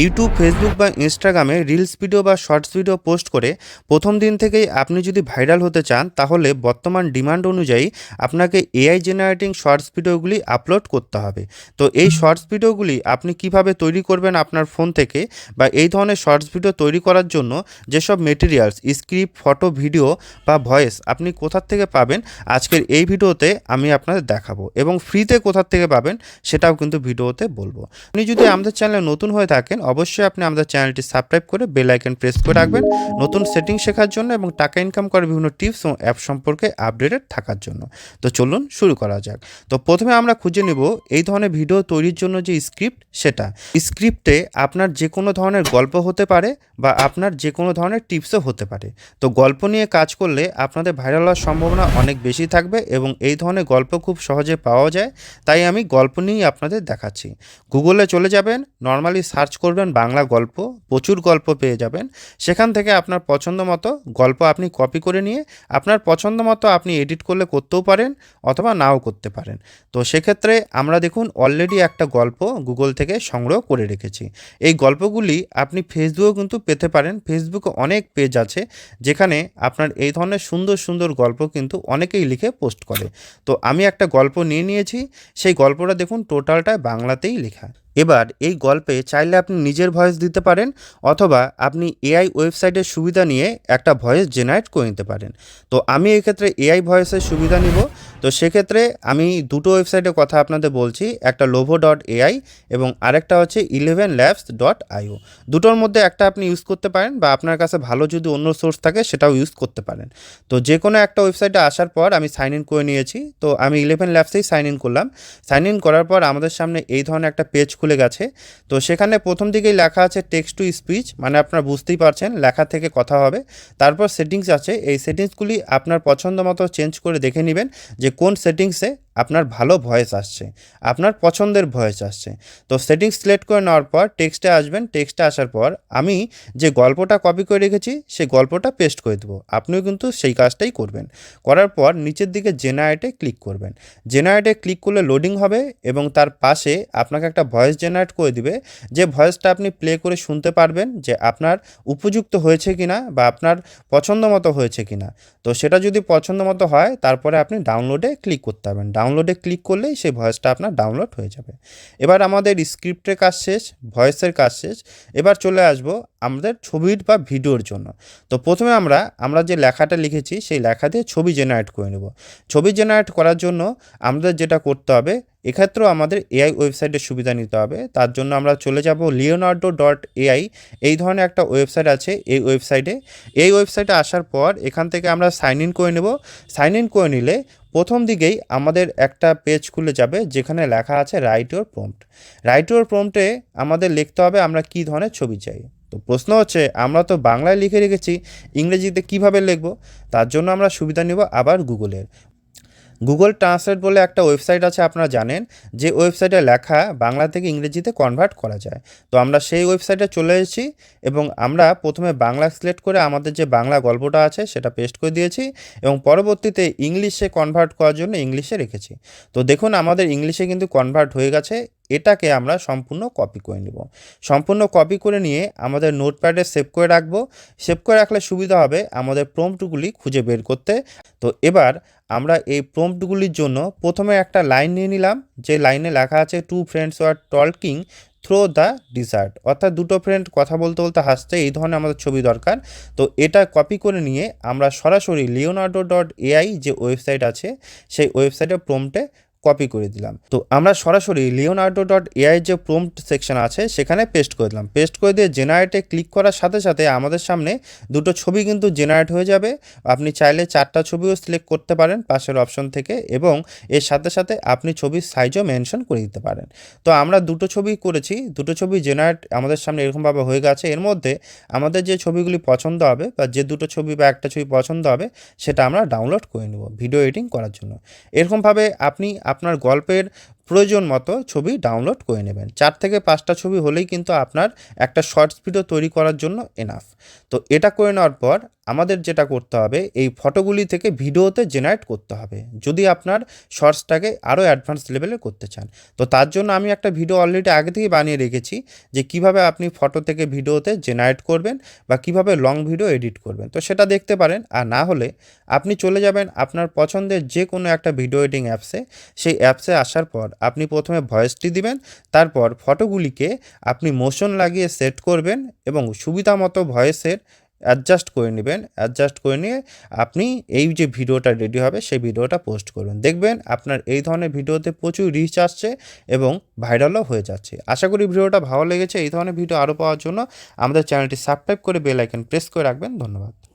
YouTube, Facebook বা ইনস্টাগ্রামে reels video বা শর্টস ভিডিও পোস্ট করে প্রথম দিন থেকেই আপনি যদি ভাইরাল হতে চান, তাহলে বর্তমান ডিমান্ড অনুযায়ী আপনাকে এআই জেনারেটিং শর্টস ভিডিওগুলি আপলোড করতে হবে। তো এই শর্টস ভিডিওগুলি আপনি কীভাবে তৈরি করবেন আপনার ফোন থেকে বা এই ধরনের শর্টস ভিডিও তৈরি করার জন্য যেসব মেটেরিয়ালস স্ক্রিপ্ট ফটো ভিডিও বা ভয়েস আপনি কোথার থেকে পাবেন, আজকের এই ভিডিওতে আমি আপনাদের দেখাবো এবং ফ্রিতে কোথার থেকে পাবেন সেটাও কিন্তু ভিডিওতে বলব। আপনি যদি আমাদের চ্যানেলে নতুন হয়ে থাকেন অবশ্যই আপনি আমাদের চ্যানেলটি সাবস্ক্রাইব করে বেল আইকন প্রেস করে রাখবেন নতুন সেটিং শেখার জন্য এবং টাকা ইনকাম করার বিভিন্ন টিপস ও অ্যাপ সম্পর্কে আপডেটেড থাকার জন্য। তো চলুন শুরু করা যাক। তো প্রথমে আমরা খুঁজে নেব এই ধরনের ভিডিও তৈরির জন্য যে স্ক্রিপ্ট সেটা। স্ক্রিপ্টে আপনার যে কোনো ধরনের গল্প হতে পারে বা আপনার যে কোনো ধরনের টিপসও হতে পারে। তো গল্প নিয়ে কাজ করলে আপনাদের ভাইরাল হওয়ার সম্ভাবনা অনেক বেশি থাকবে এবং এই ধরনের গল্প খুব সহজে পাওয়া যায়। তাই আমি গল্প নিয়েই আপনাদের দেখাচ্ছি। গুগলে চলে যাবেন, নর্মালি সার্চ করবেন বাংলা গল্প, প্রচুর গল্প পেয়ে যাবেন। সেখান থেকে আপনার পছন্দ মতো গল্প আপনি কপি করে নিয়ে আপনার পছন্দ মতো আপনি এডিট করলে করতেও পারেন অথবা নাও করতে পারেন। তো সেক্ষেত্রে আমরা দেখুন অলরেডি একটা গল্প গুগল থেকে সংগ্রহ করে রেখেছি। এই গল্পগুলি আপনি ফেসবুকেও কিন্তু পেতে পারেন। ফেসবুকে অনেক পেজ আছে যেখানে আপনার এই ধরনের সুন্দর সুন্দর গল্প কিন্তু অনেকেই লিখে পোস্ট করে। তো আমি একটা গল্প নিয়ে নিয়েছি। সেই গল্পটা দেখুন টোটালটা বাংলাতেই লেখা। এবার এই গল্পে চাইলে আপনি নিজের ভয়েস দিতে পারেন অথবা আপনি এআই ওয়েবসাইটের সুবিধা নিয়ে একটা ভয়েস জেনারেট করে নিতে পারেন। তো আমি এক্ষেত্রে এআই ভয়েসের সুবিধা নিব। তো সেক্ষেত্রে আমি দুটো ওয়েবসাইটের কথা আপনাদের বলছি, একটা লোভো ডট এআই এবং আরেকটা হচ্ছে ইলেভেন ল্যাবস ডট আইও। দুটোর মধ্যে একটা আপনি ইউজ করতে পারেন বা আপনার কাছে ভালো যদি অন্য সোর্স থাকে সেটাও ইউজ করতে পারেন। তো যে কোনো একটা ওয়েবসাইটে আসার পর আমি সাইন ইন করে নিয়েছি। তো আমি ইলেভেন ল্যাবসেই সাইন ইন করলাম। সাইন ইন করার পর আমাদের সামনে এই ধরনের একটা পেজ খুলে গেছে। তো সেখানে প্রথম দিকেই লেখা আছে টেক্সট টু স্পিচ মানে আপনারা বুঝতেই পারছেন লেখা থেকে কথা হবে। তারপর সেটিংস আছে, এই সেটিংসগুলি আপনার পছন্দ মতো চেঞ্জ করে দেখে নেবেন যে কোন সেটিংসে আপনার ভালো ভয়েস আসছে, আপনার পছন্দের ভয়েস আসছে। তো সেটিংস সিলেক্ট করে নেওয়ার পর টেক্সটে আসবেন টেক্সটে আসার পর আমি যে গল্পটা কপি করে রেখেছি, সেই গল্পটা পেস্ট করে দেবো। আপনিও কিন্তু সেই কাজটাই করবেন। করার পর নিচের দিকে জেনারেটে ক্লিক করবেন। জেনারেটে ক্লিক করলে লোডিং হবে এবং তার পাশে আপনাকে একটা ভয়েস জেনারেট করে দিবে যে ভয়েসটা আপনি প্লে করে শুনতে পারবেন যে আপনার উপযুক্ত হয়েছে কিনা বা আপনার পছন্দ মতো হয়েছে কিনা। তো সেটা যদি পছন্দ মতো হয়, তারপরে আপনি ডাউনলোডে ক্লিক করতে হবেন ডাউনলোডে ক্লিক করলেই সেই ভয়েসটা আপনার ডাউনলোড হয়ে যাবে। এবার আমাদের স্ক্রিপ্টের কাজ শেষ ভয়েসের কাজ শেষ। এবার চলে আসব আমাদের ছবির বা ভিডিওর জন্য। তো প্রথমে আমরা আমরা যে লেখাটা লিখেছি, সেই লেখা দিয়ে ছবি জেনারেট করে নেব। ছবি জেনারেট করার জন্য আমাদের যেটা করতে হবে এক্ষেত্রেও আমাদের এআই ওয়েবসাইটের সুবিধা নিতে হবে। তার জন্য আমরা চলে যাব লিওনার্ডো ডট এআই এই ধরনের একটা ওয়েবসাইট আছে এই ওয়েবসাইটে এই ওয়েবসাইটে আসার পর এখান থেকে আমরা সাইন ইন করে নেব। সাইন ইন করে নিলে প্রথম দিকেই আমাদের একটা পেজ খুলে যাবে যেখানে লেখা আছে write your prompt write your প্রম্পটে আমাদের লিখতে হবে আমরা কী ধরনের ছবি চাই। তো প্রশ্ন হচ্ছে, আমরা তো বাংলায় লিখে রেখেছি, ইংরেজিতে কীভাবে লিখব? তার জন্য আমরা সুবিধা নেব আবার গুগলের গুগল ট্রান্সলেট বলে একটা ওয়েবসাইট আছে, আপনারা জানেন, যে ওয়েবসাইটে লেখা বাংলা থেকে ইংরেজিতে কনভার্ট করা যায়। তো আমরা সেই ওয়েবসাইটে চলে এসেছি এবং আমরা প্রথমে বাংলা সিলেক্ট করে আমাদের যে বাংলা গল্পটা আছে, সেটা পেস্ট করে দিয়েছি এবং পরবর্তীতে ইংলিশে কনভার্ট করার জন্য ইংলিশে রেখেছি। তো দেখুন, আমাদের ইংলিশে কিন্তু কনভার্ট হয়ে গেছে এটাকে আমরা সম্পূর্ণ কপি করে নেব। সম্পূর্ণ কপি করে নিয়ে আমাদের নোটপ্যাডে সেভ করে রাখব। সেভ করে রাখলে সুবিধা হবে আমাদের প্রম্পটগুলি খুঁজে বের করতে। তো এবার আমরা এই প্রম্পটগুলির জন্য প্রথমে একটা লাইন নিয়ে নিলাম। যে লাইনে লেখা আছে two friends are talking through the desert অর্থাৎ দুটো ফ্রেন্ড কথা বলতে বলতে হাসতে এই ধরনের আমাদের ছবি দরকার। তো এটা কপি করে নিয়ে আমরা সরাসরি লিওনার্ডো ডট এআই যে ওয়েবসাইট আছে, সেই ওয়েবসাইটে প্রম্পটে কপি করে দিলাম। তো আমরা সরাসরি লিওনার্ডো ডট এআই যে প্রম্পট সেকশন আছে, সেখানে পেস্ট করে দিলাম। পেস্ট করে দিয়ে জেনারেটে ক্লিক করার সাথে সাথে আমাদের সামনে দুটো ছবি কিন্তু জেনারেট হয়ে যাবে। আপনি চাইলে চারটা ছবিও সিলেক্ট করতে পারেন পাশের অপশন থেকে এবং এর সাথে সাথে আপনি ছবির সাইজও মেনশন করে দিতে পারেন। তো আমরা দুটো ছবি করেছি। দুটো ছবি জেনারেট আমাদের সামনে এরকমভাবে হয়ে গেছে। এর মধ্যে আমাদের যে ছবিগুলি পছন্দ হবে বা যে দুটো ছবি বা একটা ছবি পছন্দ হবে, সেটা আমরা ডাউনলোড করে নেব। ভিডিও এডিটিং করার জন্য। এরকমভাবে আপনি আপনার গল্পের প্রয়োজন মতো ছবি ডাউনলোড করে নেবেন। চার থেকে পাঁচটা ছবি হলেই কিন্তু আপনার একটা শর্টস ভিডিও তৈরি করার জন্য এনাফ তো এটা করে নেওয়ার পর আমাদের যেটা করতে হবে, এই ফটোগুলি থেকে ভিডিওতে জেনারেট করতে হবে। যদি আপনার শর্টসটাকে আরও অ্যাডভান্স লেভেলে করতে চান। তো তার জন্য আমি একটা ভিডিও অলরেডি আগে থেকেই বানিয়ে রেখেছি যে কীভাবে আপনি ফটো থেকে ভিডিওতে জেনারেট করবেন বা কীভাবে লং ভিডিও এডিট করবেন। তো সেটা দেখতে পারেন। আর না হলে আপনি চলে যাবেন আপনার পছন্দের যে কোনো একটা ভিডিও এডিটিং অ্যাপসে সেই অ্যাপসে আসার পর আপনি প্রথমে ভয়েসটি দিবেন, তারপর ফটোগুলিকে আপনি মোশন লাগিয়ে সেট করবেন এবং সুবিধা মতো ভয়েসের অ্যাডজাস্ট করে নেবেন। অ্যাডজাস্ট করে নিয়ে আপনি এই যে ভিডিওটা রেডি হবে, সেই ভিডিওটা পোস্ট করবেন। দেখবেন আপনার এই ধরনের ভিডিওতে প্রচুর রিচ আসছে এবং ভাইরালও হয়ে যাচ্ছে। আশা করি ভিডিওটা ভালো লেগেছে। এই ধরনের ভিডিও আরও পাওয়ার জন্য আমাদের চ্যানেলটি সাবস্ক্রাইব করে বেল আইকন প্রেস করে রাখবেন। ধন্যবাদ।